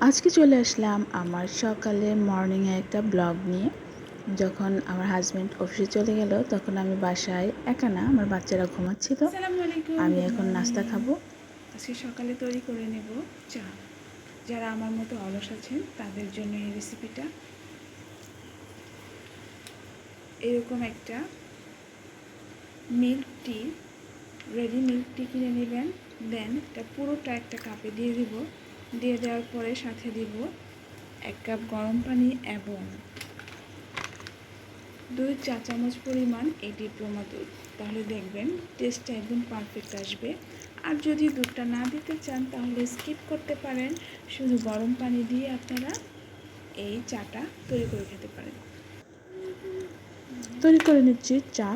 আজকে চলে আসলাম আমার সকালে মর্নিংয়ে একটা ব্লগ নিয়ে। যখন আমার হাজব্যান্ড অফিসে চলে গেল তখন আমি বাসায় একা না আমার বাচ্চারা ঘুমাচ্ছিল। আমি এখন নাস্তা. খাব। আজকে সকালে তৈরি করে নেব চা। যারা আমার মতো অলস আছেন তাদের জন্য এই রেসিপিটা এরকম একটা milk tea ready milk tea কিনে নেবেন। দেন এটা পুরোটা একটা কাপে দিয়ে দিব। দিয়ে দেওয়ার পরে সাথে দিব এক কাপ গরম পানি এবং দুই চা চামচ পরিমাণ এই ডিপ্লোমা দুধ। তাহলে দেখবেন টেস্টটা একদম পারফেক্ট আসবে। আর যদি দুধটা না দিতে চান, তাহলে স্কিপ করতে পারেন। শুধু গরম পানি দিয়ে আপনারা এই চাটা তৈরি করে খেতে পারেন। তৈরি করে নিচ্ছি চা।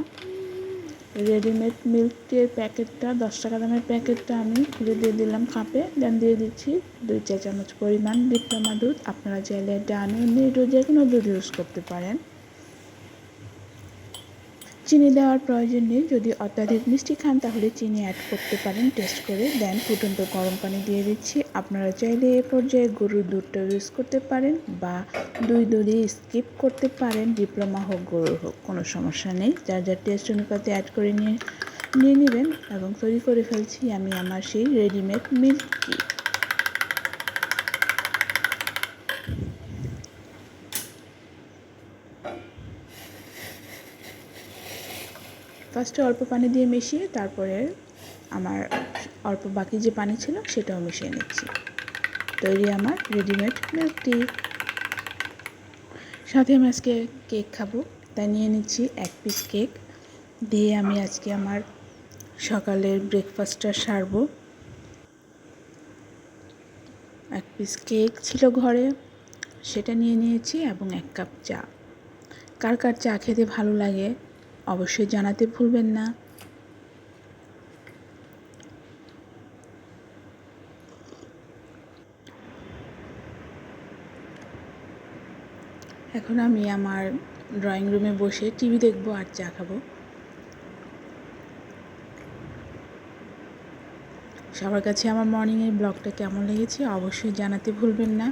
রেডিমেড মিল্ক টিয়ের প্যাকেটটা দশ টাকা দামের প্যাকেটটা আমি খুলে দিয়ে দিলাম কাপে। দেন দিয়ে দিচ্ছি দুই চা চামচ পরিমাণ ডিপ্লোমা দুধ। আপনারা চাইলে ডানো নিডো যে কোনো দুধ ইউজ করতে পারেন। চিনি দেওয়ার প্রয়োজন নেই। যদি অত্যাধিক মিষ্টি খান, তাহলে চিনি অ্যাড করতে পারেন। টেস্ট করে দেন। ফুটন্ত গরম পানি দিয়ে দিচ্ছি। আপনারা চাইলে এ পর্যায়ে গরুর দুধটা ইউজ করতে পারেন বা দুই দুধই স্কিপ করতে পারেন। ডিপ্লোমা হোক, গরুর হোক, কোনো সমস্যা নেই। যার যার টেস্ট অনুপাতে অ্যাড করে নিয়ে নিয়ে নেবেন এবং তৈরি করে ফেলছি আমি আমার সেই রেডিমেড মিল্ক ফার্স্টে অল্প পানি দিয়ে মিশিয়ে তারপরে আমার অল্প বাকি যে পানি ছিল সেটাও মিশিয়ে নিচ্ছি। তৈরি আমার রেডিমেড মিল্ক টি সাথে আমি আজকে কেক খাব। তাই নিয়ে নিচ্ছি এক পিস কেক দিয়ে আমি আজকে আমার সকালের ব্রেকফাস্টটা সারবো। এক পিস কেক ছিল ঘরে। সেটা নিয়ে নিয়েছি এবং এক কাপ চা। কার কার চা খেতে ভালো লাগে অবশ্যই জানাতে ভুলবেন না। এখন আমি আমার ড্রয়িং রুমে বসে টিভি দেখব আর চা খাব। সবার কাছে আমার মর্নিংয়ের ব্লগটা কেমন লেগেছে অবশ্যই জানাতে ভুলবেন না।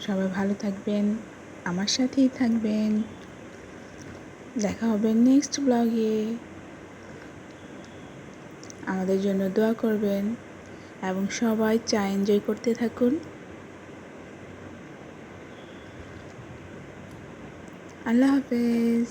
সবাই ভালো থাকবেন। আমার সাথেই থাকবেন। দেখা হবে নেক্সট ব্লগে আমাদের জন্য দোয়া করবেন এবং সবাই চা এনজয় করতে থাকুন। আল্লাহ হাফেজ।